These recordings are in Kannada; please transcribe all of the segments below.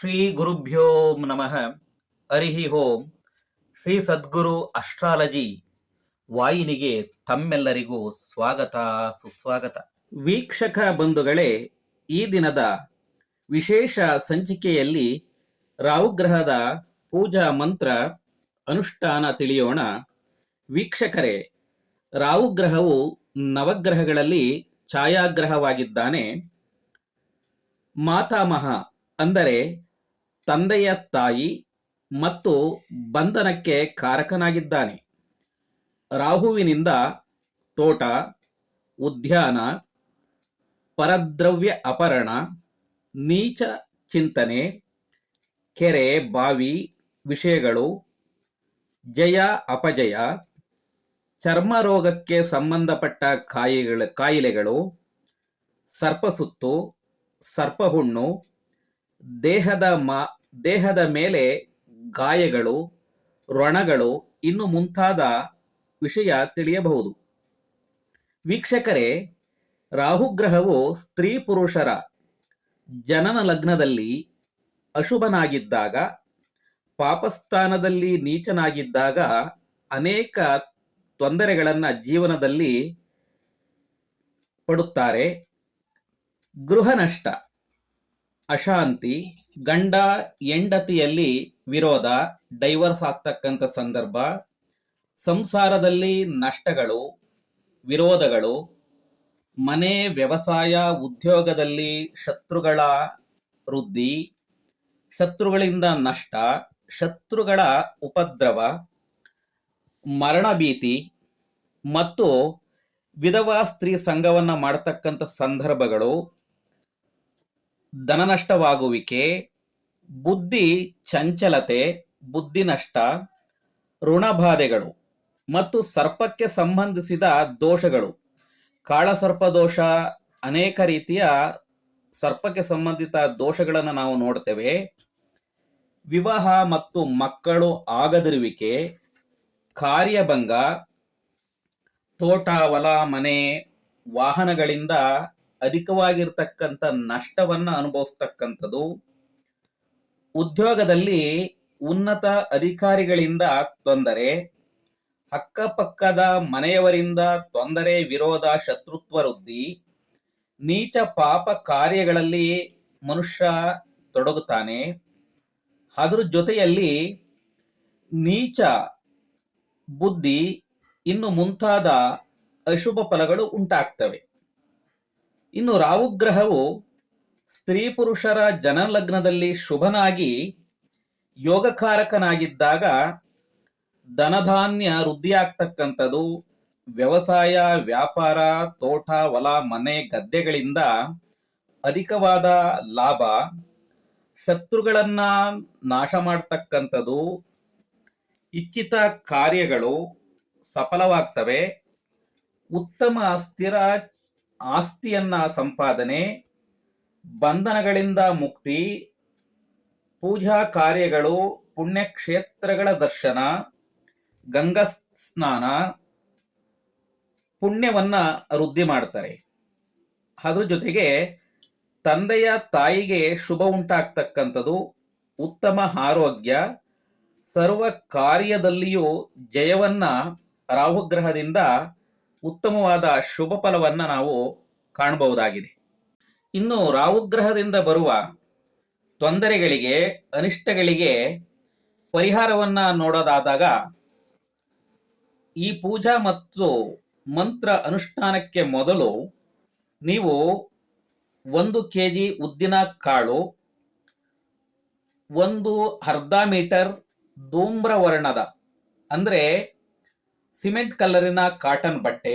ಶ್ರೀ ಗುರುಭ್ಯೋ ನಮಃ ಅರಿಹಿ ಹೋಂ ಶ್ರೀ ಸದ್ಗುರು ಅಸ್ಟ್ರಾಲಜಿ ವಾಯಿನಿಗೆ ತಮ್ಮೆಲ್ಲರಿಗೂ ಸ್ವಾಗತ, ಸುಸ್ವಾಗತ. ವೀಕ್ಷಕ ಬಂಧುಗಳೇ, ಈ ದಿನದ ವಿಶೇಷ ಸಂಚಿಕೆಯಲ್ಲಿ ರಾಹುಗ್ರಹದ ಪೂಜಾ ಮಂತ್ರ ಅನುಷ್ಠಾನ ತಿಳಿಯೋಣ. ವೀಕ್ಷಕರೇ, ರಾಹುಗ್ರಹವು ನವಗ್ರಹಗಳಲ್ಲಿ ಛಾಯಾಗ್ರಹವಾಗಿದ್ದಾನೆ. ಮಾತಾಮಹ ಅಂದರೆ ತಂದೆಯ ತಾಯಿ ಮತ್ತು ಬಂಧನಕ್ಕೆ ಕಾರಕನಾಗಿದ್ದಾನೆ. ರಾಹುವಿನಿಂದ ತೋಟ, ಉದ್ಯಾನ, ಪರದ್ರವ್ಯ ಅಪಹರಣ ನೀಚ ಚಿಂತನೆ, ಕೆರೆ, ಬಾವಿ, ವಿಷಯಗಳು, ಜಯ, ಅಪಜಯ, ಚರ್ಮ ರೋಗಕ್ಕೆ ಸಂಬಂಧಪಟ್ಟ ಕಾಯಿಗಳ, ಕಾಯಿಲೆಗಳು, ಸರ್ಪಸುತ್ತು, ಸರ್ಪಹುಣ್ಣು ದೇಹದ ಮಾ, ದೇಹದ ಮೇಲೆ ಗಾಯಗಳು ರಣಗಳು ಇನ್ನು ಮುಂತಾದ ವಿಷಯ ತಿಳಿಯಬಹುದು. ವೀಕ್ಷಕರೇ, ರಾಹುಗ್ರಹವು ಸ್ತ್ರೀ ಪುರುಷರ ಜನನ ಲಗ್ನದಲ್ಲಿ ಅಶುಭನಾಗಿದ್ದಾಗ, ಪಾಪಸ್ಥಾನದಲ್ಲಿ ನೀಚನಾಗಿದ್ದಾಗ ಅನೇಕ ತೊಂದರೆಗಳನ್ನು ಜೀವನದಲ್ಲಿ ಪಡುತ್ತಾರೆ. ಗೃಹ ನಷ್ಟ. ಅಶಾಂತಿ ಗಂಡ ಹೆಂಡತಿಯಲ್ಲಿ ವಿರೋಧ, ಡೈವರ್ಸ್ ಆಗ್ತಕ್ಕಂಥ ಸಂದರ್ಭ, ಸಂಸಾರದಲ್ಲಿ ನಷ್ಟಗಳು, ವಿರೋಧಗಳು, ಮನೆ ವ್ಯವಸಾಯ ಉದ್ಯೋಗದಲ್ಲಿ ಶತ್ರುಗಳ ವೃದ್ಧಿ, ಶತ್ರುಗಳಿಂದ ನಷ್ಟ, ಶತ್ರುಗಳ ಉಪದ್ರವ, ಮರಣ ಭೀತಿ ಮತ್ತು ವಿಧವಾ ಸ್ತ್ರೀ ಸಂಘವನ್ನು ಮಾಡತಕ್ಕಂಥ ಸಂದರ್ಭಗಳು ಧನನಷ್ಟವಾಗುವಿಕೆ, ಬುದ್ಧಿ ಚಂಚಲತೆ, ಬುದ್ಧಿ ನಷ್ಟ ಋಣಬಾಧೆಗಳು ಮತ್ತು ಸರ್ಪಕ್ಕೆ ಸಂಬಂಧಿಸಿದ ದೋಷಗಳು. ಕಾಳಸರ್ಪ ದೋಷ ಅನೇಕ ರೀತಿಯ ಸರ್ಪಕ್ಕೆ ಸಂಬಂಧಿತ ದೋಷಗಳನ್ನು ನಾವು ನೋಡ್ತೇವೆ. ವಿವಾಹ ಮತ್ತು ಮಕ್ಕಳು ಆಗದಿರುವಿಕೆ, ಕಾರ್ಯಭಂಗ, ತೋಟ, ಹೊಲ, ಮನೆ, ವಾಹನಗಳಿಂದ ಅಧಿಕವಾಗಿರ್ತಕ್ಕಂಥ ನಷ್ಟವನ್ನ ಅನುಭವಿಸ್ತಕ್ಕಂಥದ್ದು. ಉದ್ಯೋಗದಲ್ಲಿ ಉನ್ನತ ಅಧಿಕಾರಿಗಳಿಂದ ತೊಂದರೆ, ಅಕ್ಕಪಕ್ಕದ ಮನೆಯವರಿಂದ ತೊಂದರೆ, ವಿರೋಧ ಶತ್ರುತ್ವ ವೃದ್ಧಿ ನೀಚ ಪಾಪ ಕಾರ್ಯಗಳಲ್ಲಿ ಮನುಷ್ಯ ತೊಡಗುತ್ತಾನೆ. ಅದರ ಜೊತೆಯಲ್ಲಿ ನೀಚ ಬುದ್ಧಿ ಇನ್ನು ಮುಂತಾದ ಅಶುಭ ಫಲಗಳು ಉಂಟಾಗ್ತವೆ. ಇನ್ನು ರಾಹುಗ್ರಹವು ಸ್ತ್ರೀ ಪುರುಷರ ಜನಲಗ್ನದಲ್ಲಿ ಶುಭನಾಗಿ ಯೋಗಕಾರಕನಾಗಿದ್ದಾಗ ಧನಧಾನ್ಯ ವೃದ್ಧಿಯಾಗ್ತಕ್ಕಂಥದ್ದು, ವ್ಯವಸಾಯ, ವ್ಯಾಪಾರ, ತೋಟ, ಹೊಲ, ಮನೆ, ಗದ್ದೆಗಳಿಂದ ಅಧಿಕವಾದ ಲಾಭ, ಶತ್ರುಗಳನ್ನ ನಾಶ ಮಾಡ್ತಕ್ಕಂಥದ್ದು, ಇಚ್ಛಿತ ಕಾರ್ಯಗಳು ಸಫಲವಾಗ್ತವೆ. ಉತ್ತಮ, ಸ್ಥಿರ ಆಸ್ತಿಯನ್ನ ಸಂಪಾದನೆ, ಬಂಧನಗಳಿಂದ ಮುಕ್ತಿ, ಪೂಜಾ ಕಾರ್ಯಗಳು, ಪುಣ್ಯಕ್ಷೇತ್ರಗಳ ದರ್ಶನ ಗಂಗಾ ಸ್ನಾನ ಪುಣ್ಯವನ್ನ ವೃದ್ಧಿ ಮಾಡ್ತಾರೆ. ಅದ್ರ ಜೊತೆಗೆ ತಂದೆಯ ತಾಯಿಗೆ ಶುಭ ಉಂಟಾಗ್ತಕ್ಕಂಥದ್ದು, ಉತ್ತಮ ಆರೋಗ್ಯ, ಸರ್ವ ಕಾರ್ಯದಲ್ಲಿಯೂ ಜಯವನ್ನ ರಾಹುಗ್ರಹದಿಂದ ಉತ್ತಮವಾದ ಶುಭ ಫಲವನ್ನು ನಾವು ಕಾಣಬಹುದಾಗಿದೆ. ಇನ್ನು ರಾಹುಗ್ರಹದಿಂದ ಬರುವ ತೊಂದರೆಗಳಿಗೆ, ಅನಿಷ್ಟಗಳಿಗೆ ಪರಿಹಾರವನ್ನ ನೋಡೋದಾದಾಗ ಈ ಪೂಜಾ ಮತ್ತು ಮಂತ್ರ ಅನುಷ್ಠಾನಕ್ಕೆ ಮೊದಲು ನೀವು ಒಂದು ಕೆ ಜಿ ಉದ್ದಿನ ಕಾಳು, ಒಂದು ಅರ್ಧ ಮೀಟರ್ ಧೂಮ್ರವರ್ಣದ ವರ್ಣದ ಅಂದ್ರೆ ಸಿಮೆಂಟ್ ಕಲರಿನ ಕಾಟನ್ ಬಟ್ಟೆ,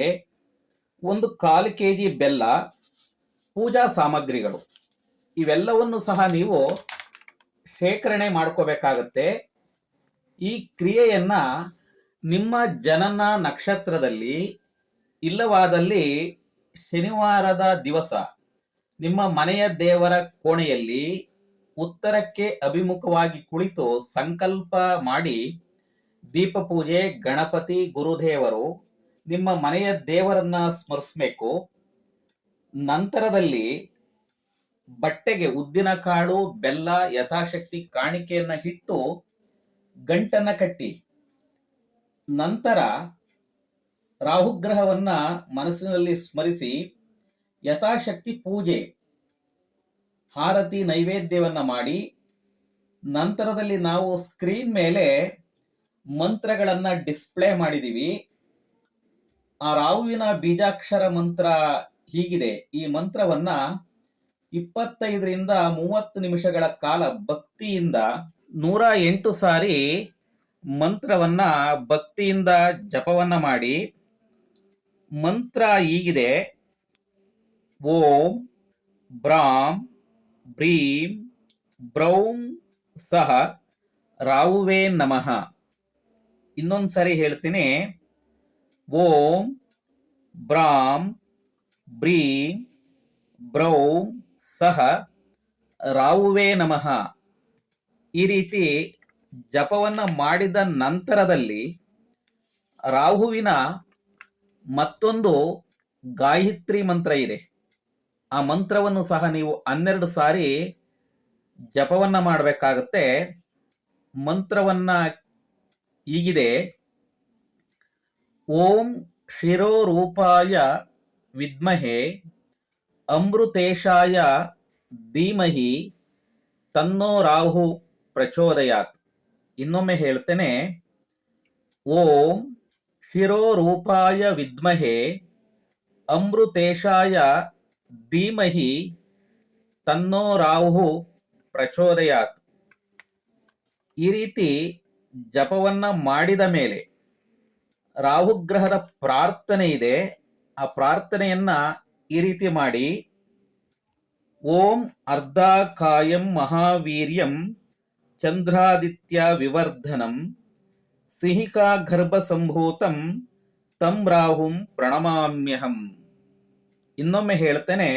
ಒಂದು ಕಾಲು ಕೆ ಜಿ ಬೆಲ್ಲ, ಪೂಜಾ ಸಾಮಗ್ರಿಗಳು. ಇವೆಲ್ಲವನ್ನು ಸಹ ನೀವು ಶೇಖರಣೆ ಮಾಡ್ಕೋಬೇಕಾಗತ್ತೆ. ಈ ಕ್ರಿಯೆಯನ್ನ ನಿಮ್ಮ ಜನನ ನಕ್ಷತ್ರದಲ್ಲಿ ಇಲ್ಲವಾದಲ್ಲಿ ಶನಿವಾರದ ದಿವಸ ನಿಮ್ಮ ಮನೆಯ ದೇವರ ಕೋಣೆಯಲ್ಲಿ ಉತ್ತರಕ್ಕೆ ಅಭಿಮುಖವಾಗಿ ಕುಳಿತು ಸಂಕಲ್ಪ ಮಾಡಿ ದೀಪ ಪೂಜೆ ಗಣಪತಿ, ಗುರುದೇವರು ನಿಮ್ಮ ಮನೆಯ ದೇವರನ್ನ ಸ್ಮರಿಸಬೇಕು. ನಂತರದಲ್ಲಿ ಬಟ್ಟೆಗೆ ಉದ್ದಿನ ಕಾಳು, ಬೆಲ್ಲ, ಯಥಾಶಕ್ತಿ ಕಾಣಿಕೆಯನ್ನ ಇಟ್ಟು ಗಂಟನ್ನ ಕಟ್ಟಿ. ನಂತರ ರಾಹುಗ್ರಹವನ್ನ ಮನಸ್ಸಿನಲ್ಲಿ ಸ್ಮರಿಸಿ ಯಥಾಶಕ್ತಿ ಪೂಜೆ, ಹಾರತಿ ನೈವೇದ್ಯವನ್ನ ಮಾಡಿ. ನಂತರದಲ್ಲಿ ನಾವು ಸ್ಕ್ರೀನ್ ಮೇಲೆ ಮಂತ್ರಗಳನ್ನ ಡಿಸ್ಪ್ಲೇ ಮಾಡಿದೀವಿ. ಆ ರಾಹುವಿನ ಬೀಜಾಕ್ಷರ ಮಂತ್ರ ಹೀಗಿದೆ. ಈ ಮಂತ್ರವನ್ನ ಇಪ್ಪತ್ತೈದರಿಂದ ಮೂವತ್ತು ನಿಮಿಷಗಳ ಕಾಲ ಭಕ್ತಿಯಿಂದ ನೂರ ಎಂಟು ಸಾರಿ ಮಂತ್ರವನ್ನ ಭಕ್ತಿಯಿಂದ ಜಪವನ್ನ ಮಾಡಿ. ಮಂತ್ರ ಹೀಗಿದೆ. ಓಂ ಬ್ರಾಂ ಬ್ರೀಂ ಬ್ರೌಂ ಸಹ ರಾಹುವೇ ನಮಃ. ಇನ್ನೊಂದು ಸಾರಿ ಹೇಳ್ತೀನಿ. ಓಂ ಬ್ರಾಂ ಬ್ರೀಂ ಬ್ರೌಂ ಸಹ ರಾವುವೇ ನಮಃ. ಈ ರೀತಿ ಜಪವನ್ನ ಮಾಡಿದ ನಂತರದಲ್ಲಿ ರಾಹುವಿನ ಮತ್ತೊಂದು ಗಾಯತ್ರಿ ಮಂತ್ರ ಇದೆ. ಆ ಮಂತ್ರವನ್ನು ಸಹ ನೀವು ಹನ್ನೆರಡು ಸಾರಿ ಜಪವನ್ನ ಮಾಡಬೇಕಾಗತ್ತೆ. ಮಂತ್ರವನ್ನ ಹೀಗಿದೆ. ಓಂ ಶಿರೋರೂಪಾಯ ವಿದ್ಮಹೆ ಅಮೃತೇಶಾಯ ಧೀಮಹಿ ತನ್ನೋ ರಾಹು ಪ್ರಚೋದಯಾತ್. ಇನ್ನೊಮ್ಮೆ ಹೇಳ್ತೇನೆ. ಓಂ ಶಿರೋರೂಪಾಯ ವಿದ್ಮಹೆ ಅಮೃತೇಶಾಯ ಧೀಮಹಿ ತನ್ನೋ ರಾಹು ಪ್ರಚೋದಯಾತ್. ಈ ರೀತಿ ಜಪವನ್ನ ಮಾಡಿದ ಮೇಲೆ ರಾಹುಗ್ರಹದ ಪ್ರಾರ್ಥನೆ ಇದೆ. ಆ ಪ್ರಾರ್ಥನೆಯನ್ನ ಈ ರೀತಿ ಮಾಡಿ, ಓಂ ಅರ್ಧಾಕಾಯಂ ಮಹಾವೀರ್ಯಂ ಚಂದ್ರಾದಿತ್ಯ ವಿವರ್ಧನಂ ಸಿಹಿಕಾ ಗರ್ಭ ಸಂಭೂತಂ ತಂ ರಾಹುಂ ಪ್ರಣಮಾಮ್ಯಹಂ. ಇನ್ನೊಮ್ಮೆ ಹೇಳ್ತೇನೆ,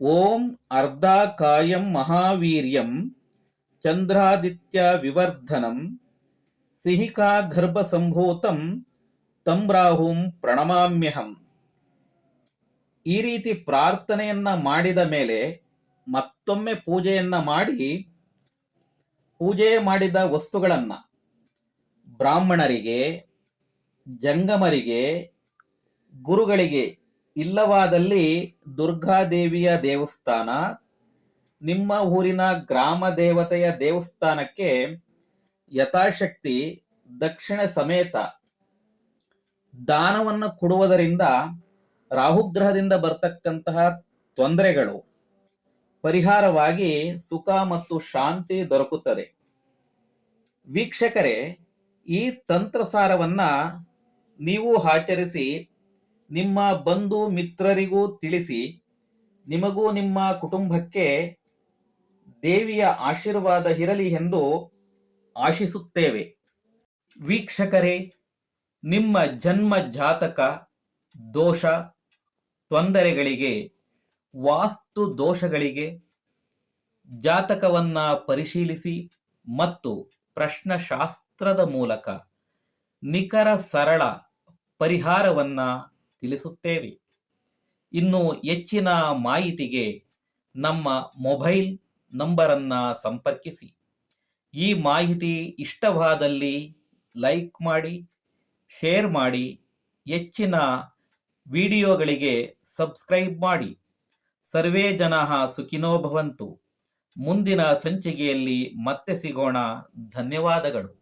ಓಂ ಅರ್ಧಾಕಾಯಂ ಮಹಾವೀರ್ಯಂ ಚಂದ್ರಾದಿತ್ಯ ವಿವರ್ಧನಂ ಸಿಹಿಕಾ ಗರ್ಭ ತಂ ರಾಹುಂ ಪ್ರಣಮಾಮ್ಯಹಂ. ಈ ರೀತಿ ಪ್ರಾರ್ಥನೆಯನ್ನ ಮಾಡಿದ ಮೇಲೆ ಮತ್ತೊಮ್ಮೆ ಪೂಜೆಯನ್ನ ಮಾಡಿ ಪೂಜೆ ಮಾಡಿದ ವಸ್ತುಗಳನ್ನ ಬ್ರಾಹ್ಮಣರಿಗೆ, ಜಂಗಮರಿಗೆ, ಗುರುಗಳಿಗೆ ಇಲ್ಲವಾದಲ್ಲಿ ದುರ್ಗಾದೇವಿಯ ದೇವಸ್ಥಾನ ನಿಮ್ಮ ಊರಿನ ಗ್ರಾಮ ದೇವತೆಯ ದೇವಸ್ಥಾನಕ್ಕೆ ಯಥಾಶಕ್ತಿ, ದಕ್ಷಿಣ ಸಮೇತ ದಾನವನ್ನು ಕೊಡುವುದರಿಂದ ರಾಹುಗ್ರಹದಿಂದ ಬರ್ತಕ್ಕಂತಹ ತೊಂದರೆಗಳು ಪರಿಹಾರವಾಗಿ ಸುಖ ಮತ್ತು ಶಾಂತಿ ದೊರಕುತ್ತದೆ. ವೀಕ್ಷಕರೇ, ಈ ತಂತ್ರಸಾರವನ್ನ ನೀವು ಆಚರಿಸಿ, ನಿಮ್ಮ ಬಂಧು ಮಿತ್ರರಿಗೂ ತಿಳಿಸಿ, ನಿಮಗೂ ನಿಮ್ಮ ಕುಟುಂಬಕ್ಕೆ ದೇವಿಯ ಆಶೀರ್ವಾದ ಇರಲಿ ಎಂದು ಆಶಿಸುತ್ತೇವೆ. ವೀಕ್ಷಕರೇ, ನಿಮ್ಮ ಜನ್ಮ ಜಾತಕ ದೋಷ, ತೊಂದರೆಗಳಿಗೆ, ವಾಸ್ತು ದೋಷಗಳಿಗೆ ಜಾತಕವನ್ನ ಪರಿಶೀಲಿಸಿ ಮತ್ತು ಪ್ರಶ್ನಶಾಸ್ತ್ರದ ಮೂಲಕ ನಿಖರ ಸರಳ ಪರಿಹಾರವನ್ನ ತಿಳಿಸುತ್ತೇವೆ. ಇನ್ನು ಹೆಚ್ಚಿನ ಮಾಹಿತಿಗೆ ನಮ್ಮ ಮೊಬೈಲ್ ನಂಬರನ್ನ ಸಂಪರ್ಕಿಸಿ. ಈ ಮಾಹಿತಿ ಇಷ್ಟವಾದಲ್ಲಿ ಲೈಕ್ ಮಾಡಿ, ಶೇರ್ ಮಾಡಿ, ಹೆಚ್ಚಿನ ವಿಡಿಯೋಗಳಿಗೆ ಸಬ್ಸ್ಕ್ರೈಬ್ ಮಾಡಿ. ಸರ್ವೇ ಜನ ಸುಖಿನೋ ಭವಂತು. ಮುಂದಿನ ಸಂಚಿಕೆಯಲ್ಲಿ ಮತ್ತೆ ಸಿಗೋಣ. ಧನ್ಯವಾದಗಳು.